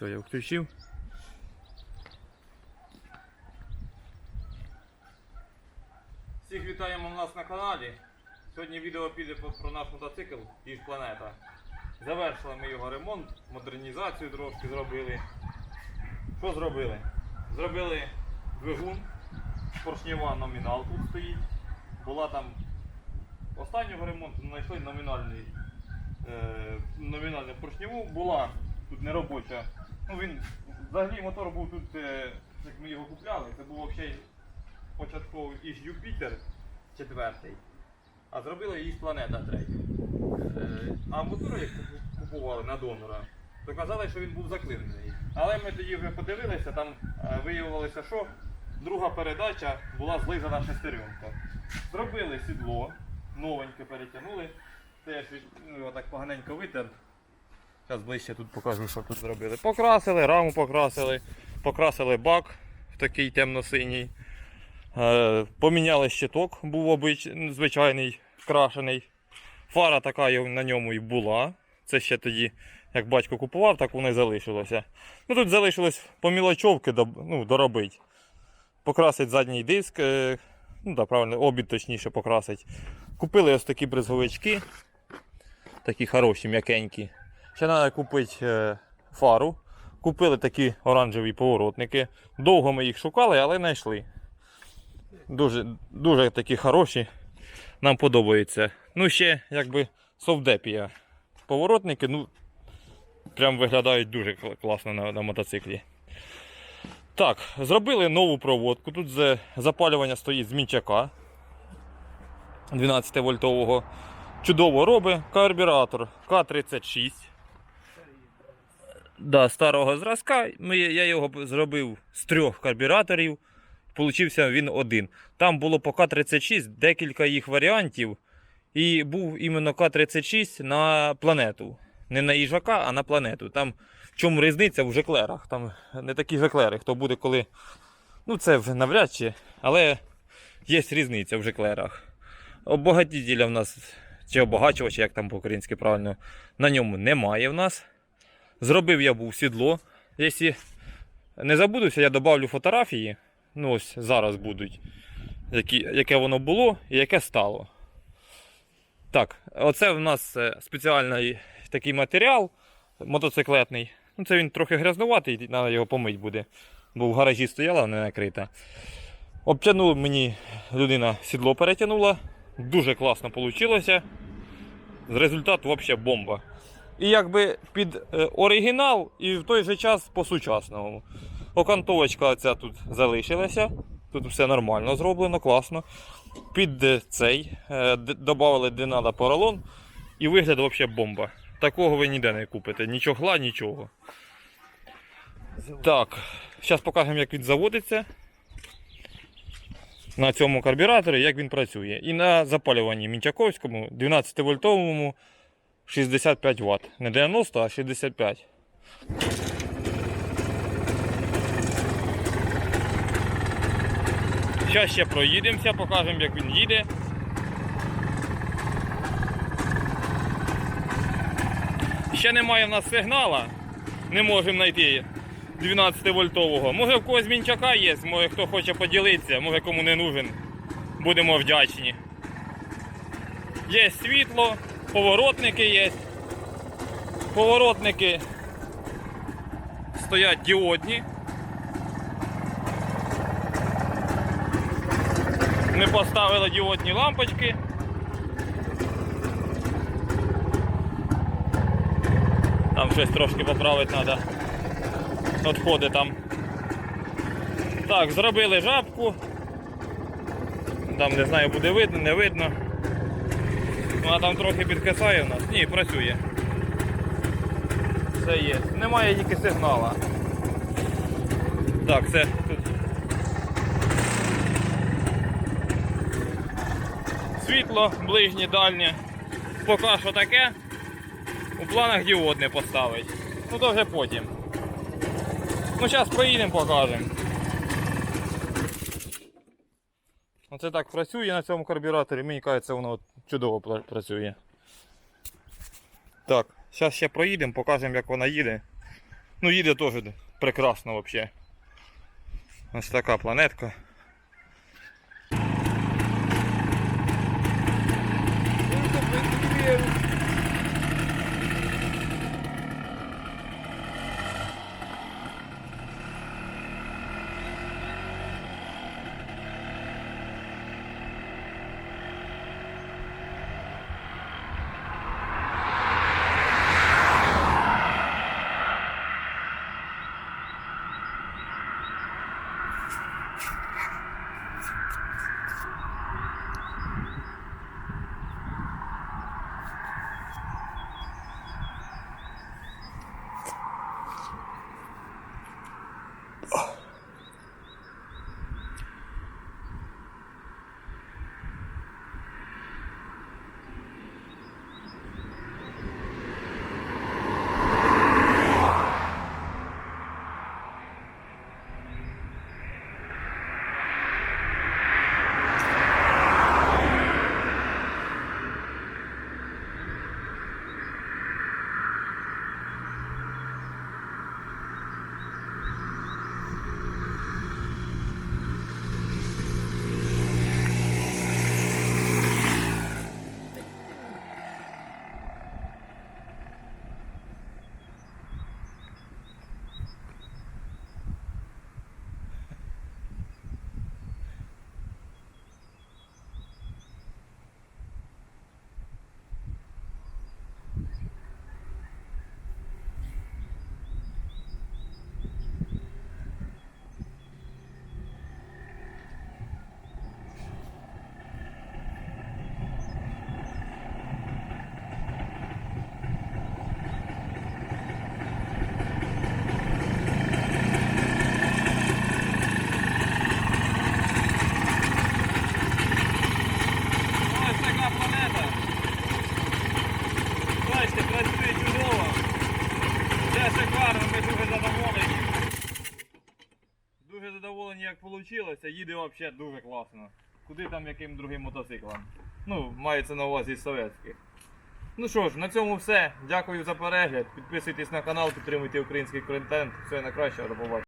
Все, я включив. Всіх вітаємо у нас на каналі. Сьогодні відео піде про- наш мотоцикл Іж Планета. Завершили ми його ремонт, модернізацію трошки зробили. Що зробили? Зробили двигун, поршнева номінал тут стоїть. Була там останнього ремонту знайшли номінальний е, номінальну поршневу. Була тут неробоча. Ну він взагалі мотор був тут, е, як ми його купляли, це був взагалі початковий із Юпітер четвертий. А зробили із планета третя. Е, а мотор, як купували на донора, то казали, що він був заклинений. Але ми тоді вже подивилися, там е, виявилося, що друга передача була злизана шестеренка. Зробили сідло, новеньке перетягнули. Теж ну, його так поганенько витер. Зараз ближче тут покажу, що тут зробили. Покрасили, раму покрасили, покрасили бак в такий темно-синій. Е, Поміняли щиток, був обич... звичайний, крашений. Фара така на ньому і була. Це ще тоді, як батько купував, так воно і залишилося. Ну тут залишилось помілочовки ну, доробити. Покрасить задній диск, е, ну так, правильно, обід точніше покрасить. Купили ось такі бризговички. Такі хороші, м'якенькі. Ще треба купити е, фару. Купили такі оранжеві поворотники. Довго ми їх шукали, але знайшли. Дуже, дуже такі хороші. Нам подобається. Ну, ще якби совдепія. Поворотники, ну, прям виглядають дуже класно на, на мотоциклі. Так, зробили нову проводку. Тут за- запалювання стоїть з мінчака 12 вольтового. Чудово робить карбюратор К36. Да, старого зразка. Ми, я його зробив з трьох карбюраторів. Получився він один. Там було по К36 декілька їх варіантів. І був іменно К36 на планету. Не на їжака, а на планету. Там в чому різниця в жеклерах. Там не такі жеклери, хто буде коли. Ну, це навряд чи, але є різниця в жеклерах. Обагатителя в нас, чи обагачувач, як там по-українськи правильно, на ньому немає в нас. Зробив я був сідло. Якщо не забудуся, я додавлю фотографії. Ну ось зараз будуть, які, яке воно було і яке стало. Так, оце в нас е, спеціальний такий матеріал мотоциклетний. Ну, це він трохи грязнуватий, треба його помити буде. Бо в гаражі стояла не накрита. Обтягнула мені людина сідло перетягнула. Дуже класно вийшло. Результат взагалі бомба. І якби під е, оригінал і в той же час по-сучасному. Окантовочка ця тут залишилася. Тут все нормально зроблено, класно. Під е, цей е, додали де поролон. І вигляд взагалі бомба. Такого ви ніде не купите. Ні чохла, нічого. Так, зараз покажемо, як він заводиться. На цьому карбюраторі, як він працює. І на запалюванні Мінчаковському 12 вольтовому 65 Вт. Не 90, а 65. Зараз ще проїдемося, покажемо, як він їде. Ще немає в нас сигнала. Не можемо знайти 12 вольтового. Може в когось мінчака є, може хто хоче поділитися, може кому не нужен. Будемо вдячні. Є світло, поворотники є. Поворотники стоять діодні. Ми поставили діодні лампочки. Там щось трошки поправити треба. Отходи там. Так, зробили жабку. Там не знаю, буде видно, не видно. Вона там трохи підкисає у нас. Ні, працює. Все є. Немає тільки сигнала. Так, тут. Світло, ближнє, дальнє. Поки що таке. У планах діодне поставить. Ну то вже потім. Ну зараз поїдемо покажемо. Оце так працює на цьому карбюраторі, мені кажеться, воно чудово працює. Так, зараз ще проїдемо, покажемо як вона їде. Ну, їде теж прекрасно взагалі. Ось така планетка. Дуже задоволені, як вийшло. Їде взагалі дуже класно. Куди там яким другим мотоциклом. Ну, мається на увазі з совєтських. Ну що ж, на цьому все. Дякую за перегляд. Підписуйтесь на канал, підтримуйте український контент. Все найкраще, до побачення.